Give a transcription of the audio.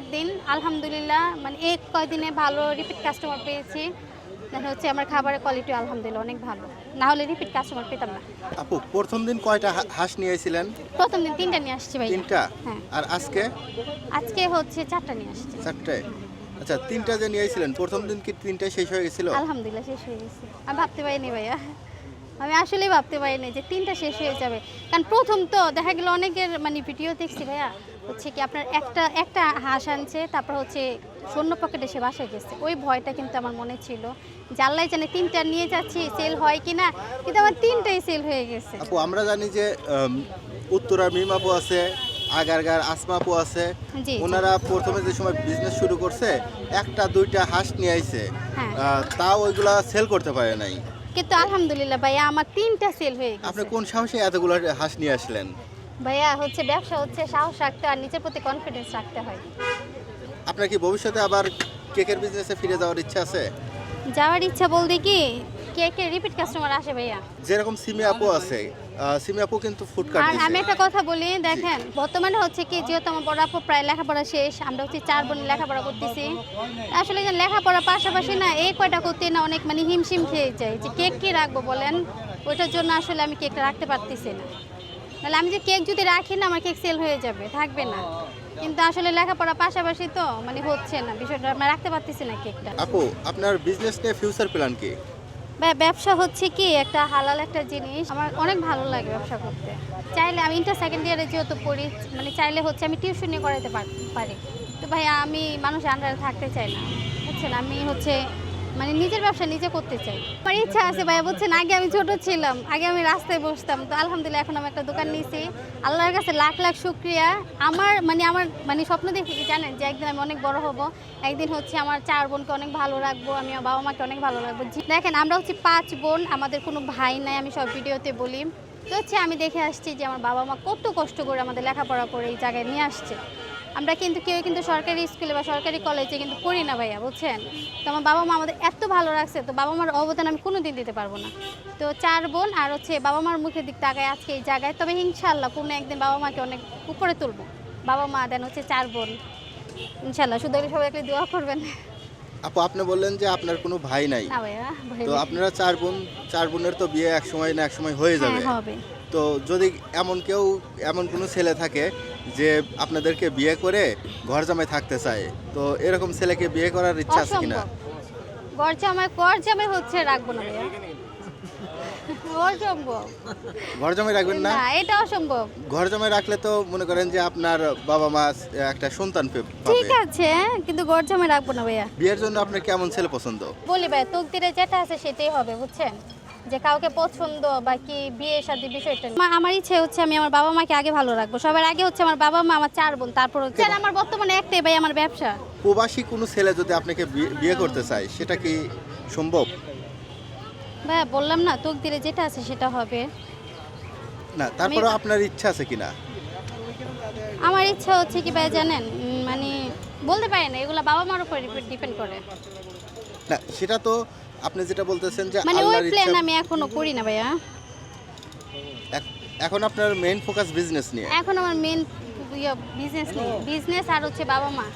আট দিন আলহামদুলিল্লাহ মানে এই কয়দিনে ভালো রিপিট কাস্টমার পেয়েছি। দেখা হচ্ছে আমার খাবারের কোয়ালিটি আলহামদুলিল্লাহ অনেক ভালো। না হলে রিপিট কাস্টমার পেতাম না। আপু প্রথম দিন কয়টা হাঁস নিয়ে এসেছিলেন প্রথম দিন তিনটা নিয়ে আসছি ভাই তিনটা? হ্যাঁ। আর আজকে? আজকে হচ্ছে চারটা নিয়ে আসছি। চারটে? আচ্ছা তিনটা যে নিয়ে এসেছিলেন প্রথম দিন কি তিনটা শেষ হয়ে গেছিল? আলহামদুলিল্লাহ শেষ হয়ে গেছে। আমি ভাবতে পারিনি ভাইয়া। আমি আসলেই ভাবতে পারিনি যে তিনটা শেষ হয়ে যাবে। কারণ প্রথম তো দেখা গেল অনেকের মানে ভিডিও দেখছি ভাইয়া হচ্ছে কি আপনার একটা একটা হাঁস আনছে তারপর হচ্ছে শূন্য পকেটে সে বাসায় গেছে। ওই ভয়টা কিন্তু আমার মনে ছিল আল্লাহ জানে তিনটা নিয়ে যাচ্ছি সেল হয় কি না কিন্তু আমার তিনটাই সেল হয়ে গেছে। আপু আমরা জানি যে উম, উত্তরার মিম আছে আগারগার আসমা আপু আছে। ওনারা প্রথমে যে সময় বিজনেস শুরু করছে একটা দুইটা হাঁস নিয়ে আইছে। তা ওইগুলা সেল করতে পারে নাই। কিন্তু আলহামদুলিল্লাহ ভাইয়া আমার তিনটা সেল হয়ে গেছে। আপনি কোন সাহসে এতগুলো হাঁস নিয়ে আসলেন? ভাইয়া হচ্ছে ব্যবসা হচ্ছে সাহস রাখতে আর নিজের প্রতি কনফিডেন্স রাখতে হয়। আপনার কি ভবিষ্যতে আবার কেকের বিজনেসে ফিরে যাওয়ার ইচ্ছা আছে? যাওয়ার ইচ্ছা বলতে কি কেকের রিপিট কাস্টমার আসে ভাইয়া। যেরকম সিমি আপু আছে সিমি আপু কিন্তু ফুড কার্ট আর আমি একটা কথা বলি দেখেন বর্তমানে হচ্ছে কি যেহেতু আমার বড় আপু প্রায় লেখাপড়া শেষ আমরা হচ্ছে চার বোন লেখাপড়া করতেছি। আসলে যে পাশাপাশি না এই কয়টা করতে না অনেক মানে হিমশিম খেয়ে যায়। যে কেক কি রাখব বলেন ওইটার জন্য আসলে আমি কেকটা রাখতে পারতেছি না। নাহলে আমি যে কেক যদি রাখি না আমার কেক সেল হয়ে যাবে থাকবে না। কিন্তু আসলে লেখাপড়ার পাশাপাশি তো মানে হচ্ছে না বিষয়টা রাখতে পারতেছি না কেকটা। আপু আপনার বিজনেস নিয়ে ফিউচার প্ল্যান কি? ব্যবসা হচ্ছে কি, একটা হালাল একটা জিনিস। আমার অনেক ভালো লাগে ব্যবসা করতে। চাইলে আমি ইন্টার সেকেন্ড ইয়ারে যেহেতু পড়ি মানে চাইলে হচ্ছে আমি টিউশনি করাতে পার- পারি। তো ভাই আমি মানুষ আন্ডারে থাকতে চাই না। বুঝছেন? আমি হচ্ছে মানে নিজের ব্যবসা নিজে করতে চাই। আমার ইচ্ছা আছে ভাইয়া, বুঝছেন? আগে আমি ছোট ছিলাম, আগে আমি রাস্তায় বসতাম। তো আলহামদুলিল্লাহ এখন আমি একটা দোকান নিয়েছি। আল্লাহর কাছে লাখ লাখ শুক্রিয়া। আমার মানে আমার মানে স্বপ্ন দেখি কি জানেন যে একদিন আমি অনেক বড় হব। একদিন হচ্ছে আমার চার বোনকে অনেক ভালো রাখব, আমি আমার বাবা মাকে অনেক ভালো রাখব। দেখেন, আমরা হচ্ছে পাঁচ বোন, আমাদের কোনো ভাই নাই, আমি সব ভিডিওতে বলি। তো হচ্ছে আমি দেখে আসছি যে আমার বাবা মা কত কষ্ট করে আমাদের লেখাপড়া করে এই জায়গায় নিয়ে আসছে। আমরা কিন্তু কেউ কিন্তু সরকারি স্কুলে বা সরকারি কলেজে কিন্তু পড়ি না ভাইয়া, বুঝছেন? তো আমার বাবা মা আমাদের এত ভালো রাখছে, তো বাবা মার অবদান আমি কোনো দিন দিতে পারব না। তো চার বোন আর হচ্ছে বাবা মার মুখের দিক তাকায় আজকে এই জায়গায়। তবে ইনশাল্লাহ কোনো একদিন বাবা মাকে অনেক উপরে তুলবো। বাবা মা দেন হচ্ছে চার বোন। ইনশাল্লাহ শুধু সবাই একটু দোয়া করবেন। আপু আপনি বললেন যে আপনার কোনো ভাই নাই। না ভাইয়া ভাই তো আপনারা চার বোন চার বোনের তো বিয়ে এক সময় না এক সময় হয়ে যাবে। হ্যাঁ হবে। তো যদি এমন কেউ এমন কোনো ছেলে থাকে যে আপনাদেরকে বিয়ে করে ঘর জামাই থাকতে চায় তো এরকম ছেলেকে বিয়ে করার ইচ্ছা আছে কিনা? অসম্ভব। গড় জামাই গড় জামাই হচ্ছে রাখব না ভাইয়া। অসম্ভব ঘর জামাই রাখবেন না? না এটা অসম্ভব। ঘর জামাই রাখলে তো মনে করেন যে আপনার বাবা মা একটা সন্তান পে- ঠিক পাবে আছে কিন্তু গড় জামাই রাখব না ভাইয়া। বিয়ের জন্য আপনার কেমন ছেলে পছন্দ? বলি ভাই তকদিরে যেটা আছে সেটাই হবে বুঝছেন? যে কাউকে পছন্দ বা কি বিয়ে শাদী বিষয়টা না। আমার- আমার ইচ্ছে হচ্ছে আমি আমার বাবা মাকে আগে ভালো রাখব। সবার আগে হচ্ছে আমার বাবা মা আমার চার বোন তারপর হচ্ছে আর আমার বর্তমানে একটাই ভাই আমার ব্যবসা। প্রবাসী কোনো ছেলে যদি আপনাকে বিয়ে- বিয়ে করতে চায় সেটা কি সম্ভব? ভাইয়া বললাম না তকদিরে যেটা আছে সেটা হবে। না তারপরে আপনার ইচ্ছা আছে কিনা? আমার ইচ্ছা হচ্ছে কি ভাই জানেন মানে বলতে পারি না এগুলো বাবা মার উপর ডিপেন্ড করে। না সেটা তো আপনি যেটা বলতেছেন যে মানে ওই প্ল্যান আমি এখনও করি না ভাইয়া। এখন আপনার মেইন ফোকাস বিজনেস নিয়ে। এখন আমার মেন বিজনেস নেই বিজনেস আর হচ্ছে বাবা মা।